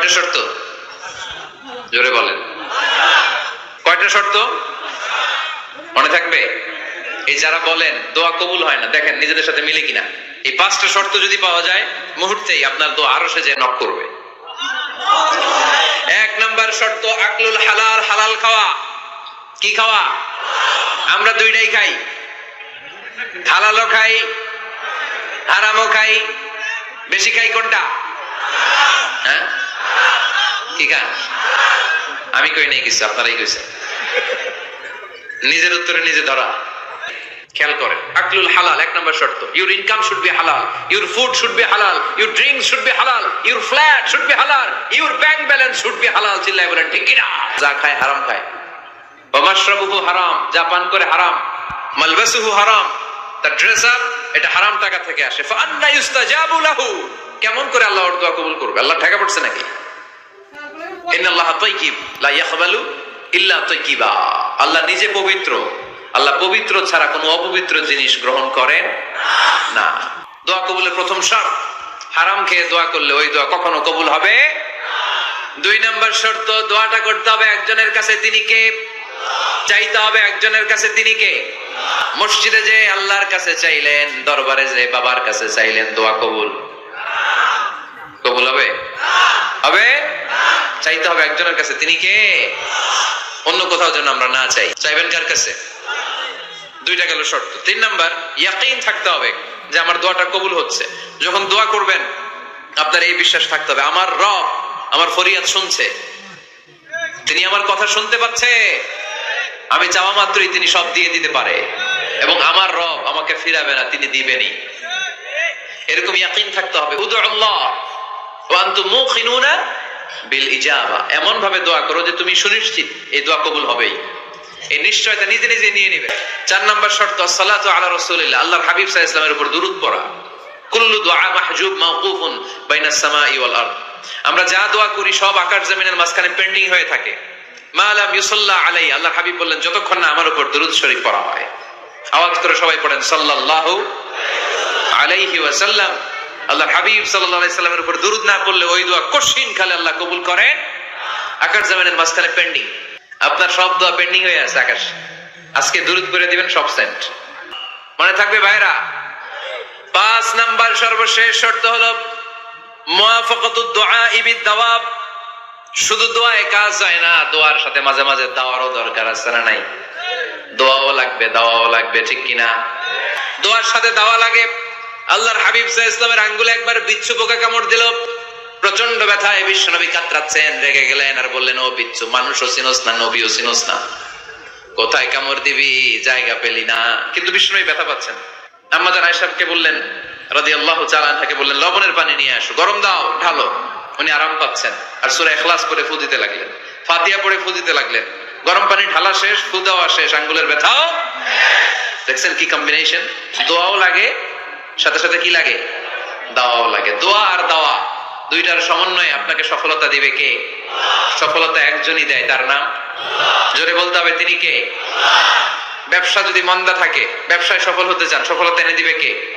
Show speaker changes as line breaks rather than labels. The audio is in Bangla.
কয়টা শর্ত? জোরে বলেন। কয়টা শর্ত? মনে থাকবে? এই যারা বলেন, দোয়া কবুল হয় না, দেখেন নিজেদের সাথে মিলে কিনা। এই পাঁচটা শর্ত যদি পাওয়া যায়, মুহূর্তেই আপনার দোয়া আরও সে যে নক করবে। এক নাম্বার শর্ত, আকলুল হালাল হালাল খাওয়া। কি খাওয়া? আমরা দুইটাই খাই। হালালও খাই, হারামও খাই। বেশি খাই কোনটা? হ্যাঁ? কি খান আমি কই নাই কিছু, আপনারাই কইছেন। নিজের উত্তরে নিজে ধরা। খেয়াল আকলুল হালাল, এক নম্বর শর্ত। ইউর ইনকাম শুড বি হালাল ইউর ফুড শুড বি হালাল ইউর ড্রিঙ্ক শুড বি হালাল ইউর ফ্ল্যাট শুড বি হালাল your bank balance should be হালাল চিল্লাই বলেন, ঠিক কিনা? যা খায় হারাম খায়। ওমাশরাবুহু হারাম, যা পান করে হারাম। মালবাসুহু হারাম তার ড্রেস আপ এটা হারাম টাকা থেকে আসে। ফান্না ইউস্তাজাবু লাহু, কেমন করে আল্লাহ দোয়া কবুল করবে? আল্লাহ ঠেকা পড়ছে নাকি? আল্লাহ নিজে পবিত্র। আল্লাহ পবিত্র ছাড়া কোনো অপবিত্র জিনিস গ্রহণ করেন না। দোয়া কবুলের প্রথম শর্ত, হারাম খেয়ে দোয়া করলে ওই দোয়া কখনো কবুল হবে? দুই নম্বর শর্ত, দোয়াটা করতে হবে একজনের কাছে তিনি কে? চাইতে হবে একজনের কাছে তিনি কে? মসজিদে যে আল্লাহর কাছে চাইলেন, দরবারে যে বাবার কাছে চাইলেন, দোয়া কবুল। কবুল হবে? চাইতে হবে একজনের কাছে। তিনি কে? অন্য কোথাও যেন আমরা না চাই। চাইবেন কার কাছে? দুইটা গেল শর্ত। তিন নাম্বার, ইয়াকিন থাকতে হবে যে আমার দোয়াটা কবুল হচ্ছে। যখন দোয়া করবেন, আপনার এই বিশ্বাস থাকতে হবে। আমার রব আমার ফরিয়াদ শুনছে। তিনি আমার কথা শুনতে পাচ্ছে। আমি চাওয়া মাত্রই তিনি সব দিয়ে দিতে পারে। এবং আমার রব আমাকে ফিরাবে না, তিনি দিবেনই। এরকম ইয়াকিন থাকতে হবে। উদু আল্লাহ। ওয়ান্তু মুখিনুনা বিল ইজাবা। এমন ভাবে দোয়া করো যে তুমি সুনিশ্চিত এই দোয়া কবুল হবেই। এই নিশ্চয়তা নিজে নিজে নিয়ে নিবে। চার নম্বর শর্ত, সালাতু আলা রাসূলিল্লাহ। আল্লাহর হাবিব সাল্লাল্লাহু ইসলামের উপর দুরূদ পড়া। কুল্লু দুআ মাহজুব ওয়াল আরদ। আমরা যা দোয়া করি সব আকাশ জমিনের মাঝখানে পেন্ডিং হয়ে থাকে। মা লাম ইউসাল্লা আলাই আল্লাহর হাবিব বললেন, যতক্ষণ না আমার উপর দুরূদ শরীফ পড়া হয়। আওয়াজ করে সবাই পড়েন, সাল্লাল্লাহু আলাইহি ওয়াসাল্লাম। আল্লাহর হাবিব সাল্লাল্লাহু সাল্লামের উপর দুরূদ না পড়লে ওই দোয়া কঠিন খালে আল্লাহ কবুল করেন। আকাশ জমিনের মাঝখানে পেন্ডিং আপনার সব দোয়া পেন্ডিং হয়ে আছে, আকাশ। আজকে দুরূদ করে দিবেন, সব সেন্ট মনে থাকবে ভাইরা? পাঁচ নাম্বার সর্বশেষ শর্ত হলো শুধু দোয়ায় কাজ হয় না, দোয়ার সাথে মাঝে মাঝে দাওয়ারও দরকার আছে না নাই? দোয়াও লাগবে, দাওয়াও লাগবে, ঠিক কিনা? দোয়ার সাথে দাওয়া লাগে আল্লাহর হাবিব ইসলামের আঙ্গুলে একবার বিচ্ছু পোকা কামড় দিল। প্রচণ্ড ব্যথায় বিশ্বনবী কাতরাচ্ছেন, রেগে গেলেন আর বললেন, ও বিচ্ছু মানুষও চিনোস না, নবীও চিনোস না। কোথায় কামড় দিবি? জায়গা পেলি না। কিন্তু বিষ্ণুই ব্যথা পাচ্ছেন। আমাদের আয়সাবকে বললেন রাদি আল্লাহ বললেন, লবণের পানি নিয়ে আসো, গরম দাও, ঢালো। উনি আরাম পাচ্ছেন আর সুরা এখলাস করে ফু দিতে লাগলেন। ফাতিয়া পড়ে ফু দিতে লাগলেন। গরম পানি ঢালা শেষ, ফু শেষ, আঙ্গুলের ব্যথাও দেখছেন কি কম্বিনেশন দোয়াও লাগে সাথে সাথে কি লাগে? দাওয়াও লাগে। দোয়া আর দাওয়া, দুইটার সমন্বয়ে আপনাকে সফলতা দিবে কে? সফলতা একজনই দেয়, তার নাম? জোরে বলতে হবে, তিনি কে? ব্যবসা যদি মন্দা থাকে, ব্যবসায় সফল হতে চান, সফলতা এনে দিবে কে?